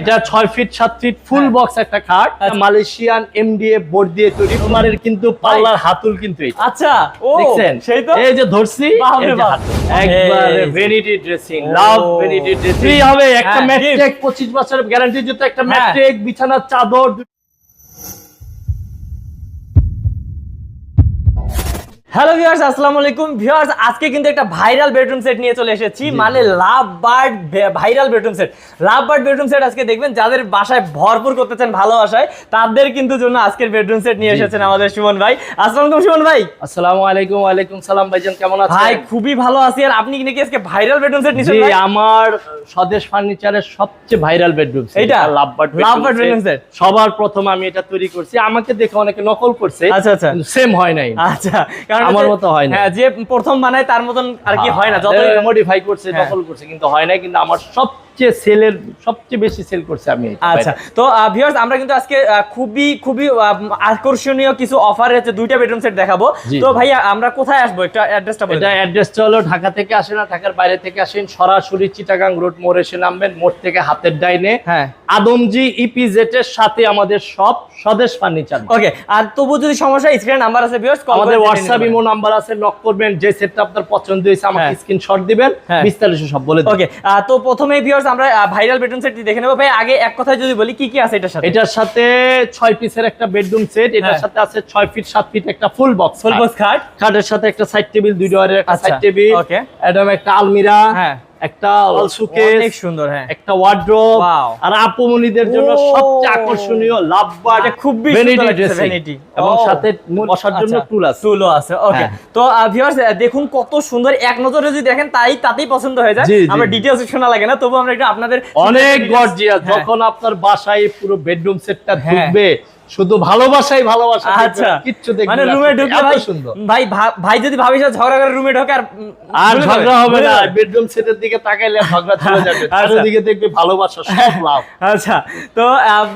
এটা ছয় ফিট সাত ফিট ফুল। বক্স একটা খাট। আচ্ছা। মালয়েশিয়ান বোর্ড দিয়ে তৈরি। কুমারের কিন্তু পাল্লার হাতুল কিন্তু আচ্ছা। দেখছেন? সেই তো। এই যে ধরছি। একবারে ড্রেসিং লাভ ড্রেসিং ফ্রি হবে একটা ম্যাট্রিক পঁচিশ 25 বছরের গ্যারান্টি যুক্ত একটা ম্যাট্রিক বিছানার চাদর হ্যালো ভিউয়ার্স আসসালামু আলাইকুম। ভিউয়ার্স আজকে কিন্তু একটা ভাইরাল বেডরুম সেট নিয়ে চলে এসেছি মানে love bird viral bedroom set love bird bedroom set আজকে দেখবেন যাদের বাসায় ভরপুর করতে চান ভালোবাসায় তাদের কিন্তু জন্য আজকের বেডরুম সেট নিয়ে এসেছেন আমাদের সুমন ভাই। আসসালামু আলাইকুম সুমন ভাই। আসসালামু আলাইকুম ওয়ালাইকুম সালাম ভাইজান কেমন আছেন? ভাই খুবই ভালো আছি। আর আপনি নাকি আজকে ভাইরাল বেডরুম সেট নিছেন ভাই? আমার স্বদেশ ফার্নিচারের সবচেয়ে ভাইরাল বেডরুম এইটা? Lovebird Lovebird bedroom set? সবার প্রথম আমি এটা তৈরি করছি। আমাকে দেখে অনেকে নকল করছে আচ্ছা, আচ্ছা। সেম হয় নাই। আচ্ছা কারণ আমার মতো হয় না। হ্যাঁ যে প্রথম বানায় তার মতন আর কি হয় না যত মডিফাই করছে দখল করছে কিন্তু হয় না কিন্তু আমার সবচেয়ে সেলের সবচেয়ে বেশি সেল করছে আমি আচ্ছা তো ভিউয়ার্স আমরা কিন্তু আজকে খুবই খুবই আকর্ষণীয় কিছু অফার আছে দুইটা বেডরুম সেট দেখাবো। তো ভাইয়া আমরা কোথায় আসব? একটা অ্যাড্রেসটা এটা অ্যাড্রেসটা হলো ঢাকা থেকে আসেন না ঢাকার বাইরে থেকে আসেন সরাসরি চিটাগাং রোড মোড় এসে নামবেন মোড় থেকে হাতের ডাইনে। হ্যাঁ। আদমজি ইপিজেড এর সাথে আমাদের সব স্বদেশ ফার্নিচার ওকে আর তবু যদি সমস্যা স্ক্রিনে নাম্বার আছে ভিউয়ার্স আমাদের হোয়াটসঅ্যাপ ইমো নাম্বার আছে নক করবেন যে সেটটা আপনার পছন্দ হয়েছে আমাকে হ্যাঁ। স্ক্রিনশট দিবেন হ্যাঁ। বিস্তারিত সব বলে ওকে তো প্রথমে ভিউয়ার্স আমরা ভাইরাল বেডরুম সেটটি দেখে নেব। ভাই আগে এক কথায় যদি বলি কি কি আছে এটার সাথে? এটার সাথে ছয় পিসের একটা বেডরুম সেট এটার হ্যাঁ। সাথে আছে ছয় ফিট সাত ফিট একটা ফুল বক্স ফুল বক্স খাট খাটের সাথে একটা সাইড টেবিল দুই ডোয়ারের একটা সাইড টেবিল ওকে এডম একটা আলমিরা হ্যাঁ। একটা অনেক সুন্দর হ্যাঁ একটা ওয়ার্ড্রোব আর আপুমনিদের জন্য ও। সবচেয়ে আকর্ষণীয় লাভবার এটা খুবই সুন্দর এবং ও। সাথে বসার জন্য আচ্ছা, টুল আছে টুলও আছে ওকে হ্যাঁ। তো ভিউয়ার্স দেখুন কত সুন্দর এক নজরে যদি দেখেন তাই তাতেই পছন্দ হয়ে যায়। আমরা ডিটেইলস শোনা লাগে না তবু আমরা একটু আপনাদের অনেক গর্জিয়াস। যখন আপনার বাসায় পুরো বেডরুম সেটটা হ্যাঁ। ঢুকবে শুধু ভালোবাসাই ভালোবাসা আচ্ছা। কিচ্ছু দেখবে মানে রুমে ঢুকে ভাই সুন্দর। ভাই ভাই যদি ভাবি ঝগড়া করে রুমে ঢোকে আর আর ঝগড়া হবে না বেডরুম সেটের দিকে তাকাইলে ঝগড়া চলে যাবে। আচ্ছা। চারিদিকে দেখবে ভালোবাসা সব লাভ আচ্ছা। তো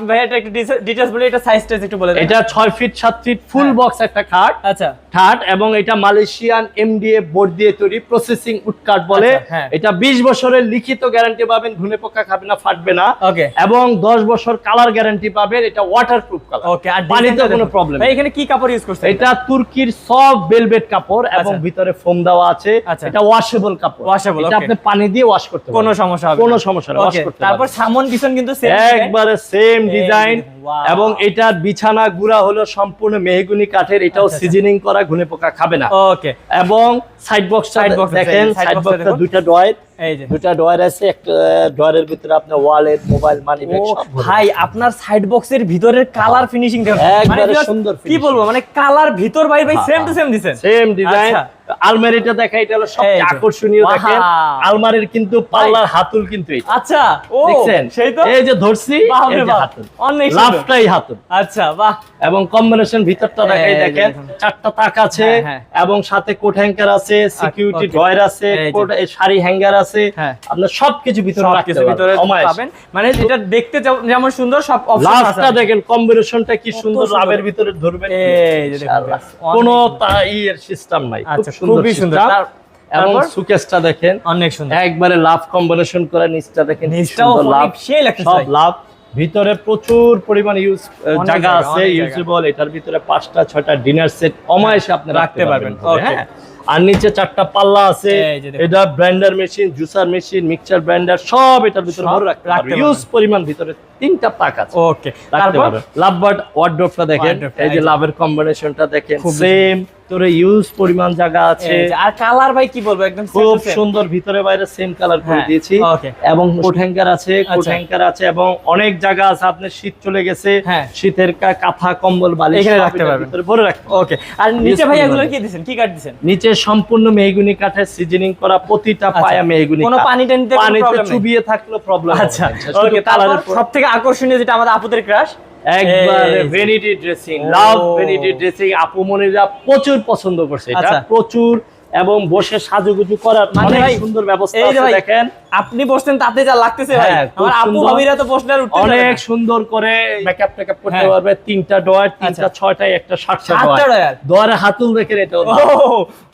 ভাই এটা একটু ডিটেইলস বলে এটা সাইজটা একটু বলে দেন। এটা ছয় ফিট সাত ফিট ফুল হ্যাঁ। বক্স একটা খাট। আচ্ছা। খাট এবং এটা মালয়েশিয়ান এমডিএ বোর্ড দিয়ে তৈরি প্রসেসিং উড কাঠ বলে। আচ্ছা, হ্যাঁ। এটা 20 বছরের লিখিত গ্যারান্টি পাবেন ঘুনে পোকা খাবে না ফাটবে না। ওকে এবং 10 বছর কালার গ্যারান্টি পাবেন এটা ওয়াটারপ্রুফ কালার ওকে আর পানিতে কোনো প্রবলেম ভাই এখানে কি কাপড় ইউজ করছেন? এটা তুর্কির সব ভেলভেট কাপড় এবং আচ্ছা। ভিতরে ফোম দেওয়া আছে। আচ্ছা। এটা ওয়াশেবল কাপড়। Washable, এটা আপনি পানি দিয়ে ওয়াশ করতে কোনো সমস্যা হবে কোনো সমস্যা নেই ওয়াশ করতে তারপর সামন পিছন কিন্তু সেম একবারে সেম ডিজাইন এবং এটার বিছানা গুড়া হলো সম্পূর্ণ মেহগুনি কাঠের। এটাও আচ্ছা, আচ্ছা। সিজনিং করা ঘুনে পোকা খাবে না। ওকে এবং সাইড বক্স box আছে, দেখেন সাইড বক্সটা দুইটা ড্রয়ার এই যে দুইটা ড্রয়ার আছে একটা ভিতরে আপনার ওয়ালেট মোবাইল মানি ব্যাগ। ভাই আপনার সাইড বক্সের ভিতরের কালার ফিনিশিং দেখুন একবারে মানে সুন্দর কি বলব মানে কালার ভিতর ভাই ভাই সেম টু। সেম দিছেন সেম ডিজাইন আচ্ছা। আলমারিটা দেখা এটা হলো সবচেয়ে আকর্ষণীয় দেখেন। আলমারির কিন্তু পাল্লার হাতুল কিন্তু এটা। আচ্ছা ও সেই তো? এই যে ধরছি এই যে হাতুল। অনেক। লাভটাই হাতুল। আচ্ছা বাহ। এবং কম্বিনেশন ভিতরটা দেখাই দেখেন। চারটা তাক আছে হ্যাঁ, হ্যাঁ। এবং সাথে কোট হ্যাঙ্গার আছে সিকিউরিটি ড্রয়ার আছে কোট শাড়ি হ্যাঙ্গার আছে। হ্যাঁ। আপনার সবকিছু ভিতরে রাখতে ভিতরে পাবেন। মানে যেটা দেখতে যেমন- সুন্দর সব অপশন লাভটা দেখেন কম্বিনেশনটা কি সুন্দর। লাভের ভিতরে ধরবেন। এই যে দেখুন, কোনো সুন্দর। তা ইয়ের সিস্টেম নাই। আচ্ছা সুন্দর খুবই সুন্দর। এবং সুকেসটা দেখেন অনেক সুন্দর। একবারে লাভ কম্বিনেশন করে নিচটা দেখেন নিচটাও লাভ। সব লাভ। ভিতরে প্রচুর পরিমাণ ইউজ জায়গা আছে ইউজেবল এটার ভিতরে পাঁচটা ছয়টা ডিনার সেট আপনি রাখতে পারবেন. হ্যাঁ? আর নিচে চারটা পাল্লা আছে। এটা blender machine juicer machine mixture blender সব এটার ভিতরে ভরে রাখতে পারবেন। ইউজ পরিমাণ ভিতরে তিনটা পাক আছে। ওকে তারপর? পারবেন। লাভবার্ড ওয়ার্ড্রপটা দেখেন এই যে লাভের কম্বিনেশনটা দেখেন সেম তোরে ইউজ পরিমাণ জায়গা আছে। আর কালার ভাই কি বলব একদম খুব সুন্দর ভিতরে বাইরে সেম কালার করে হ্যাঁ, দিয়েছি। এবং কোট হ্যাঙ্গার আছে কোট আচ্ছা। হ্যাঙ্গার আছে এবং অনেক জায়গা আছে আপনার শীত চলে গেছে হ্যাঁ। শীতের কাঁথা কম্বল বালিশ এখানে রাখতে পারবেন। ভিতরে ভরে রাখতে ওকে আর নিচে ভাই এগুলো কি দিছেন? কি কাট দিছেন? নিচে সম্পূর্ণ মেহগুনি কাঠের সিজনিং করা প্রতিটা পায়া মেহগুনি আচ্ছা। কোনো পানি টানিতে পানিতে? চুবিয়ে থাকলেও প্রবলেম আচ্ছা। ওকে তারপর সব থেকে আকর্ষণীয় যেটা আমাদের আপুদের ক্রাশ একবারে vanity dressing love vanity dressing আপু মনিরা প্রচুর পছন্দ করছে এটা। আচ্ছা। প্রচুর এবং বসে সাজুগুজু করার মানে অনেক সুন্দর ব্যবস্থা এই যে আছে দেখেন। আপনি বসতেন তাতে যা লাগতেছে ভাই। হ্যাঁ, আমার আপু ভাবিরা তো বসলে উঠতে অনেক সুন্দর করে মেকআপ টেকআপ করতে হ্যাঁ। পারবে তিনটা ডয়ার তিনটা আচ্ছা। ছয়টায় একটা সাতটা সাতটা ডয়ার হাতুল দেখেন এটা ও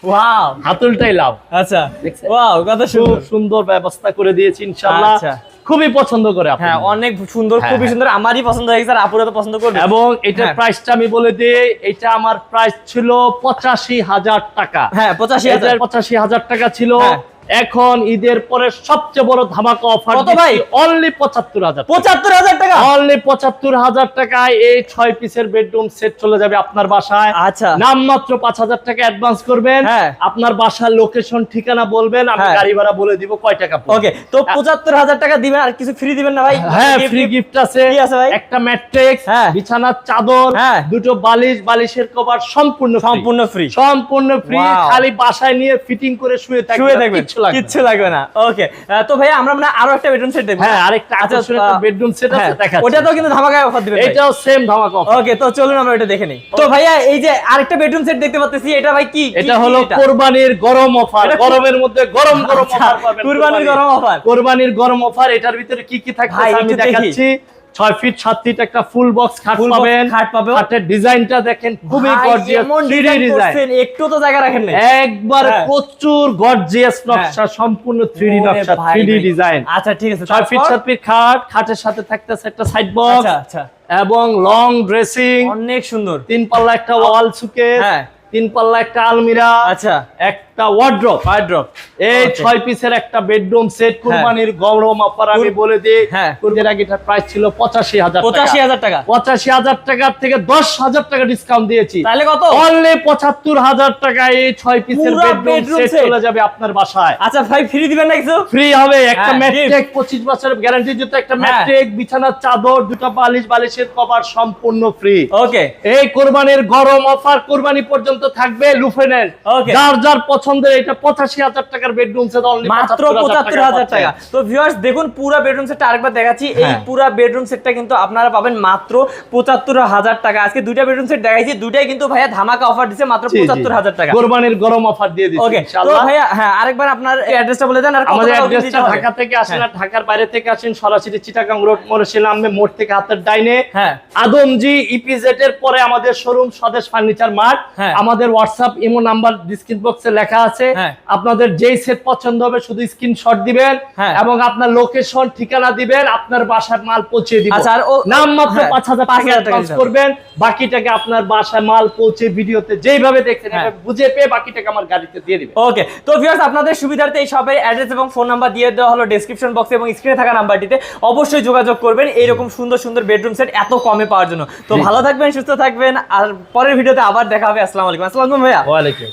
ওয়াও। হাতুলটাই লাভ আচ্ছা। দেখছেন? ওয়াও কত খুব সুন্দর। সুন্দর ব্যবস্থা করে দিয়েছি ইনশাআল্লাহ। আচ্ছা। খুবই পছন্দ করে আপনি হ্যাঁ অনেক সুন্দর হ্যাঁ, খুবই হ্যাঁ। সুন্দর আমারই পছন্দ হয়েছে আর আপুরা তো পছন্দ করবে এবং এটার হ্যাঁ। প্রাইসটা আমি বলে দিই এটা আমার প্রাইস ছিল পঁচাশি হাজার টাকা হ্যাঁ পঁচাশি হাজার পঁচাশি হাজার টাকা ছিল হ্যাঁ। এখন ঈদের পরে সবচেয়ে বড় ধামাকা অফার ভাই? অনলি পঁচাত্তর হাজার পঁচাত্তর হাজার টাকা? অনলি পঁচাত্তর হাজার টাকায় এই ছয় পিসের বেডরুম সেট চলে যাবে আপনার বাসায়। আচ্ছা। নাম মাত্র পাঁচ হাজার টাকা অ্যাডভান্স করবেন। হ্যাঁ। আপনার বাসার লোকেশন ঠিকানা বলবেন। আমি হ্যাঁ। গাড়ি ভাড়া বলে দিব কয় টাকা ওকে তো পঁচাত্তর হাজার টাকা দিবেন আর কিছু ফ্রি দিবেন না ভাই? হ্যাঁ ফ্রি গিফট আছে। কি আছে ভাই? একটা ম্যাট্রিক্স। বিছানার চাদর হ্যাঁ। দুটো বালিশ বালিশের কভার সম্পূর্ণ সম্পূর্ণ ফ্রি সম্পূর্ণ ফ্রি খালি বাসায় নিয়ে ফিটিং করে শুয়ে থাকবে শুয়ে থাকবেন। কিচ্ছু লাগবে কিচ্ছু লাগবে না। ওকে তো ভাই আমরা মানে আরও একটা বেডরুম সেট দেখব। হ্যাঁ আরেকটা আচ্ছা, আকর্ষণীয় একটা বেডরুম সেট আছে হ্যাঁ, দেখাচ্ছি। ওটাতেও কিন্তু ধামাকায় অফার দিবেন এটাও সেম ধামাকা offer। ওকে তো চলুন আমরা এটা দেখে নিই। তো ভাইয়া এই যে আরেকটা বেডরুম সেট দেখতে পাচ্ছি এটা ভাই কি? এটা হলো? কোরবানির গরম অফার গরমের মধ্যে গরম গরম আচ্ছা, অফার পাবেন কুরবানির গরম offer। কোরবানির গরম অফার এটার ভিতরে কি কি থাকছে আমি দেখাচ্ছি। ছয় ফিট সাত ফিট একটা ফুল বক্স খাট পাবেন। খাট পাবেন। খাটের ডিজাইনটা দেখেন খুবই গর্জিয়াস ডিজাইন একটু তো জায়গা রাখেন একবার হ্যাঁ। প্রচুর গর্জিয়াস নকশা সম্পূর্ণ থ্রি ওরে নকশা ভাই ডিজাইন আচ্ছা ঠিক আছে ছয় ফিট সাত ফিট খাট খাটের সাথে থাকতেছে একটা সাইড বক্স আচ্ছা আচ্ছা। এবং লং ড্রেসিং অনেক সুন্দর। তিন পাল্লা একটা ওয়াল সুকেস হ্যাঁ। তিন পাল্লা একটা আলমিরা আচ্ছা। একটা ওয়ার্ড্রপ ওয়ার্ড্রপ এই ছয় পিসের একটা বেডরুম সেট কুরবানির গরম অফার আমি বলে দিই হ্যাঁ। কুরবানির আগে এটার প্রাইস ছিল পঁচাশি হাজার পঁচাশি হাজার টাকা। পঁচাশি হাজার টাকার থেকে দশ হাজার টাকা ডিসকাউন্ট দিয়েছি। তাহলে কত? অনলি পঁচাত্তর হাজার টাকায় এই ছয় পিসের বেডরুম সেট চলে যাবে আপনার বাসায়। আচ্ছা ভাই ফ্রি দিবেন না কিছু? ফ্রি হবে একটা হ্যাঁ, ম্যাট্রিক পঁচিশ বছরের গ্যারান্টি যুক্ত একটা হ্যাঁ। ম্যাট্রিক বিছানার চাদর দুটো বালিশ বালিশের কভার সম্পূর্ণ ফ্রি ওকে এই কোরবানির গরম অফার কোরবানি পর্যন্ত থাকবে লুফে নেন Okay. যার যার পছন্দের এটা পঁচাশি হাজার টাকার বেডরুম সেট মাত্র পঁচাত্তর হাজার টাকা তো ভিউয়ার্স দেখুন পুরো বেডরুম সেটটা আরেকবার দেখাচ্ছি। এই। পুরো বেডরুম সেটটা কিন্তু আপনারা পাবেন মাত্র পঁচাত্তর হাজার টাকা। আজকে দুইটা বেডরুম সেট দেখাইছি দুইটাই কিন্তু ভাইয়া ধামাকা অফার দিচ্ছে মাত্র পঁচাত্তর হাজার টাকা। কোরবানির গরম অফার দিয়ে দিচ্ছি ওকে তো ভাইয়া হ্যাঁ আরেকবার আপনার অ্যাড্রেসটা বলে দেন আর আমাদের অ্যাড্রেসটা ঢাকা থেকে আসেন হ্যাঁ। আর ঢাকার বাইরে থেকে আসেন সরাসরি চিটাগাং রোড মোড়ে নামবে মোড় থেকে হাতের ডাইনে। হ্যাঁ। আদমজি ইপিজেড এর পরে আমাদের শোরুম স্বদেশ ফার্নিচার মার্ট। হ্যাঁ। আমাদের হোয়াটসঅ্যাপ ইমো নাম্বার ডিসক্রিপশন বক্সে লেখা আছে হ্যাঁ। আপনাদের যেই সেট পছন্দ হবে শুধু স্ক্রিনশট দিবেন হ্যাঁ। এবং আপনার লোকেশন ঠিকানা দিবেন আপনার বাসার মাল পৌঁছে দিব আচ্ছা, আর নাম মাত্র হ্যাঁ, পাঁচ হাজার পাঁচ টাকা টাকা হবে। করবেন বাকিটাকে আপনার বাসায় মাল পৌঁছে ভিডিওতে যেইভাবে দেখছেন হ্যাঁ। বুঝে পেয়ে বাকিটাকে আমার গাড়িতে দিয়ে দিবেন ওকে তো ভিউয়ার্স আপনাদের সুবিধার্থে এই সবের অ্যাড্রেস এবং ফোন নাম্বার দিয়ে দেওয়া হলো ডেসক্রিপশন বক্সে এবং স্ক্রিনে থাকা নাম্বারটিতে অবশ্যই যোগাযোগ করবেন এইরকম সুন্দর সুন্দর বেডরুম সেট এত কমে পাওয়ার জন্য তো ভালো থাকবেন সুস্থ থাকবেন আর পরের ভিডিওতে আবার দেখা হবে আসসালামু আলাইকুম আসসালামু ভাইয়া। ওয়ালাইকুম